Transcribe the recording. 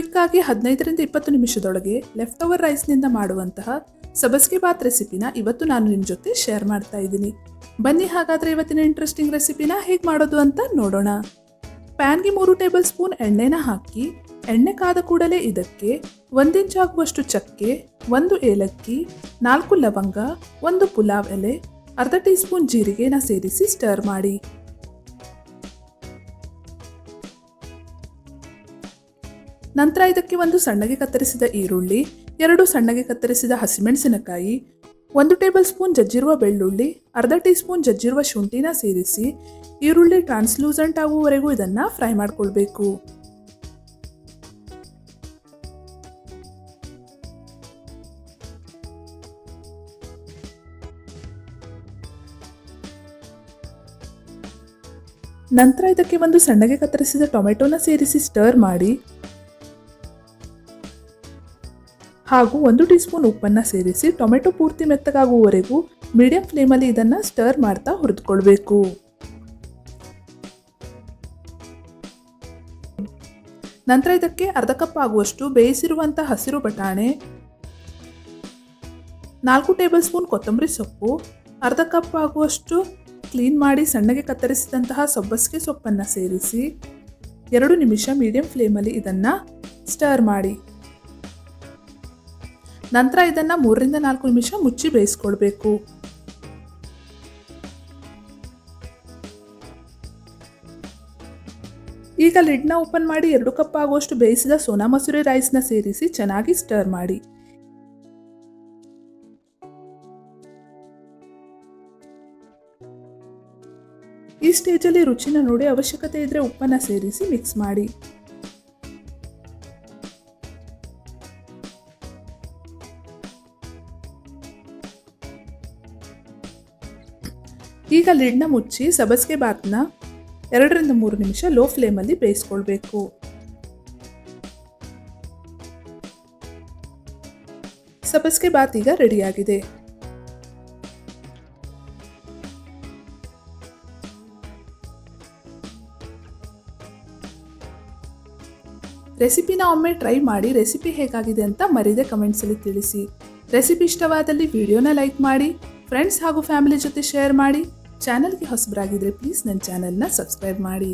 Quick ಆಗಿ ಹದಿನೈದರಿಂದ ಇಪ್ಪತ್ತು ನಿಮಿಷದೊಳಗೆ ಲೆಫ್ಟ್ ಓವರ್ ರೈಸ್ನಿಂದ ಮಾಡುವಂತಹ ಸಬಸ್ಗೆ ಬಾತ್ ರೆಸಿಪಿನ ಇವತ್ತು ನಾನು ನಿಮ್ಮ ಜೊತೆ ಶೇರ್ ಮಾಡ್ತಾ ಇದ್ದೀನಿ. ಬನ್ನಿ ಹಾಗಾದ್ರೆ ಇವತ್ತಿನ ಇಂಟ್ರೆಸ್ಟಿಂಗ್ ರೆಸಿಪಿನ ಹೇಗೆ ಮಾಡೋದು ಅಂತ ನೋಡೋಣ. ಪ್ಯಾನ್ಗೆ ಮೂರು ಟೇಬಲ್ ಸ್ಪೂನ್ ಎಣ್ಣೆನ ಹಾಕಿ, ಎಣ್ಣೆ ಕಾದ ಕೂಡಲೇ ಇದಕ್ಕೆ ಒಂದಿಂಚ್ ಆಗುವಷ್ಟು ಚಕ್ಕೆ, ಒಂದು ಏಲಕ್ಕಿ, ನಾಲ್ಕು ಲವಂಗ, ಒಂದು ಪುಲಾವ್ ಎಲೆ, ಅರ್ಧ ಟೀ ಸ್ಪೂನ್ ಜೀರಿಗೆನ ಸೇರಿಸಿ ಸ್ಟರ್ ಮಾಡಿ. ನಂತರ ಇದಕ್ಕೆ ಒಂದು ಸಣ್ಣಗೆ ಕತ್ತರಿಸಿದ ಈರುಳ್ಳಿ, ಎರಡು ಸಣ್ಣಗೆ ಕತ್ತರಿಸಿದ ಹಸಿಮೆಣಸಿನಕಾಯಿ, ಒಂದು ಟೇಬಲ್ ಸ್ಪೂನ್ ಜಜ್ಜಿರುವ ಬೆಳ್ಳುಳ್ಳಿ, ಅರ್ಧ ಟೀ ಸ್ಪೂನ್ ಜಜ್ಜಿರುವ ಶುಂಠಿನ ಸೇರಿಸಿ ಈರುಳ್ಳಿ ಟ್ರಾನ್ಸ್ಲೂಸೆಂಟ್ ಆಗುವವರೆಗೂ ಇದನ್ನು ಫ್ರೈ ಮಾಡಿಕೊಳ್ಬೇಕು. ನಂತರ ಇದಕ್ಕೆ ಒಂದು ಸಣ್ಣಗೆ ಕತ್ತರಿಸಿದ ಟೊಮೆಟೊನ ಸೇರಿಸಿ ಸ್ಟರ್ ಮಾಡಿ ಹಾಗೂ ಒಂದು ಟೀ ಸ್ಪೂನ್ ಉಪ್ಪನ್ನು ಸೇರಿಸಿ ಟೊಮೆಟೊ ಪೂರ್ತಿ ಮೆತ್ತಗಾಗುವವರೆಗೂ ಮೀಡಿಯಂ ಫ್ಲೇಮಲ್ಲಿ ಇದನ್ನು ಸ್ಟರ್ ಮಾಡ್ತಾ ಹುರಿದುಕೊಳ್ಬೇಕು. ನಂತರ ಇದಕ್ಕೆ ಅರ್ಧ ಕಪ್ ಆಗುವಷ್ಟು ಬೇಯಿಸಿರುವಂಥ ಹಸಿರು ಬಟಾಣೆ, ನಾಲ್ಕು ಟೇಬಲ್ ಸ್ಪೂನ್ ಕೊತ್ತಂಬರಿ ಸೊಪ್ಪು, ಅರ್ಧ ಕಪ್ ಆಗುವಷ್ಟು ಕ್ಲೀನ್ ಮಾಡಿ ಸಣ್ಣಗೆ ಕತ್ತರಿಸಿದಂತಹ ಸೊಬ್ಬಸಿಗೆ ಸೊಪ್ಪನ್ನು ಸೇರಿಸಿ ಎರಡು ನಿಮಿಷ ಮೀಡಿಯಂ ಫ್ಲೇಮಲ್ಲಿ ಇದನ್ನು ಸ್ಟರ್ ಮಾಡಿ. ನಂತರ ಇದನ್ನು ಮೂರರಿಂದ ನಾಲ್ಕು ನಿಮಿಷ ಮುಚ್ಚಿ ಬೇಯಿಸ್ಕೊಳ್ಬೇಕು. ಈಗ ಲಿಡ್ನ ಓಪನ್ ಮಾಡಿ ಎರಡು ಕಪ್ ಆಗುವಷ್ಟು ಬೇಯಿಸಿದ ಸೋನಾ ಮಸೂರಿ ರೈಸ್ನ ಸೇರಿಸಿ ಚೆನ್ನಾಗಿ ಸ್ಟರ್ ಮಾಡಿ. ಈ ಸ್ಟೇಜಲ್ಲಿ ರುಚಿನ ನೋಡಿ ಅವಶ್ಯಕತೆ ಇದ್ದರೆ ಉಪ್ಪನ್ನು ಸೇರಿಸಿ ಮಿಕ್ಸ್ ಮಾಡಿ. ಈಗ ಲಿಡ್ನ ಮುಚ್ಚಿ ಸಬಸ್ಗೆ ಬಾತ್ನ ಎರಡರಿಂದ ಮೂರು ನಿಮಿಷ ಲೋ ಫ್ಲೇಮಲ್ಲಿ ಬೇಯಿಸ್ಕೊಳ್ಬೇಕು. ಸಬಸ್ಗೆ ಬಾತ್ ಈಗ ರೆಡಿಯಾಗಿದೆ. ರೆಸಿಪಿನ ಒಮ್ಮೆ ಟ್ರೈ ಮಾಡಿ ರೆಸಿಪಿ ಹೇಗಾಗಿದೆ ಅಂತ ಮರಿದೆ ಕಮೆಂಟ್ಸಲ್ಲಿ ತಿಳಿಸಿ. ರೆಸಿಪಿ ಇಷ್ಟವಾದಲ್ಲಿ ವಿಡಿಯೋನ ಲೈಕ್ ಮಾಡಿ ಫ್ರೆಂಡ್ಸ್ ಹಾಗೂ ಫ್ಯಾಮಿಲಿ ಜೊತೆ ಶೇರ್ ಮಾಡಿ. ಚಾನಲ್ಗೆ ಹೊಸಬರಾಗಿದ್ದರೆ ಪ್ಲೀಸ್ ನನ್ನ ಚಾನಲ್ನ ಸಬ್ಸ್ಕ್ರೈಬ್ ಮಾಡಿ.